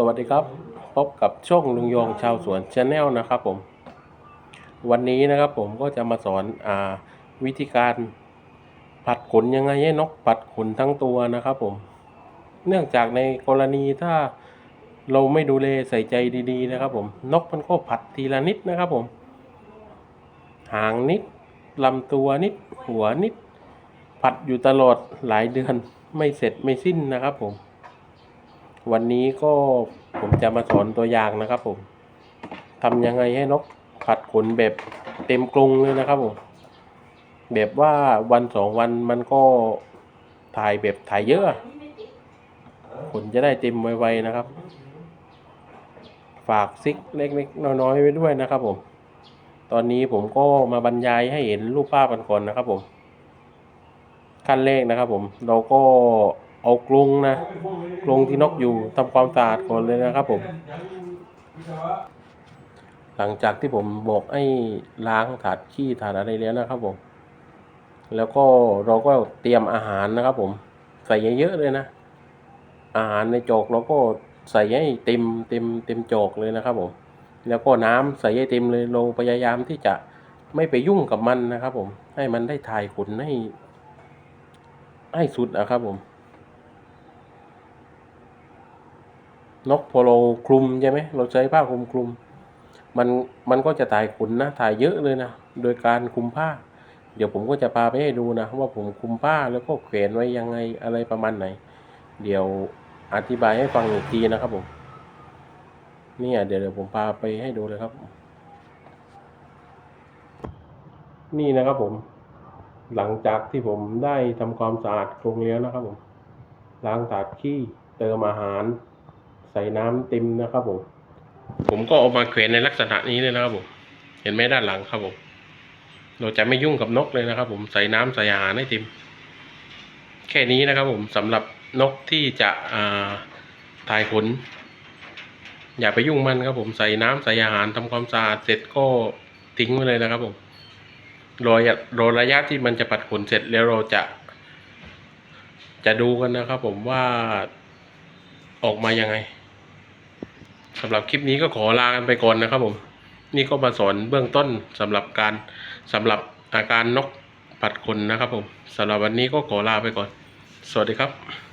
สวัสดีครับ พบกับช่องลุงยงชาวสวนชาแนลนะครับผม วันนี้นะครับผมก็จะมาสอนอ่าวิธีการผัดขนยังไงให้นกผัดขนทั้งตัวนะครับผม เนื่องจากในกรณีถ้าเราไม่ดูแลใส่ใจดีๆนะครับผม นกมันก็ผัดทีละนิดนะครับผม หางนิดลำตัวนิด หัวนิด ผัดอยู่ตลอดหลายเดือนไม่เสร็จไม่สิ้นนะครับผม วันนี้ก็ผมจะมาสอนตัวอย่างนะครับผมทำยังไงให้นกผัดขนแบบเต็มกรงเลยนะครับผมแบบว่าวันสองวันมันก็ถ่ายแบบถ่ายเยอะอะขนจะได้เต็มไวๆนะครับ ฝากซิกเล็กๆน้อยๆไว้ด้วยนะครับผม ตอนนี้ผมก็มาบรรยายให้เห็นรูปภาพกันก่อนนะครับผม ขั้นแรกนะครับผมเราก็ เอากรงนะกรงที่นกอยู่ทำความสะอาดก่อนเลยนะครับผม หลังจากที่ผมบอกให้ล้างถาดขี้ถาดอะไรแล้วนะครับผม แล้วก็เราก็เตรียมอาหารนะครับ ผม ใส่เยอะๆเลยนะ อาหารในจอกเราก็ใส่ให้เต็มเต็มเต็มจอกเลยนะครับผม แล้วก็น้ำใส่ให้เต็มเลยเราพยายามที่จะไม่ไปยุ่งกับมันนะครับ ผม ให้มันได้ถ่ายขนให้ให้สุดนะครับผม นกพอเราคลุมใช่ไหมเราใช้ผ้าคลุมคลุมมันมันก็จะถ่ายขนนะถ่ายเยอะเลยนะโดยการคลุมผ้า เดี๋ยวผมก็จะพาไปให้ดูนะว่าผมคลุมผ้าแล้วก็แขวนไว้ยังไงอะไรประมาณไหน เดี๋ยวอธิบายให้ฟังอีกทีนะครับผมเนี่ยเดี๋ยวเดี๋ยวผมพาไปให้ดูเลยครับ นี่นะครับผม หลังจากที่ผมได้ทำความสะอาดกรงแล้วนะครับผมล้างถาดขี้เติมอาหาร ส่น้ำเต็มนะครับผม ผมก็เอามาแขวนในลักษณะนี้เลยนะครับผม เห็นไหมด้านหลังครับผม เราจะไม่ยุ่งกับนกเลยนะครับ ผมใส่น้ำใส่อาหารให้เต็ม แค่นี้นะครับ ผมสำหรับนกที่จะอ่าถ่ายขน อย่าไปยุ่งมันครับผมใส่น้ำใส่อาหารทำความสะอาดเสร็จก็ทิ้งไว้เลยนะครับผมรอรอระยะที่มันจะปัดขนเสร็จแล้วเราจะ จะดูกันนะครับผมว่าออกมายังไง สำหรับคลิปนี้ก็ขอลากันไปก่อนนะครับผมนี่ก็มาสอนเบื้องต้นสำหรับการสำหรับอาการนกปัดขนนะครับผมสำหรับวันนี้ก็ขอลาไปก่อน สวัสดีครับ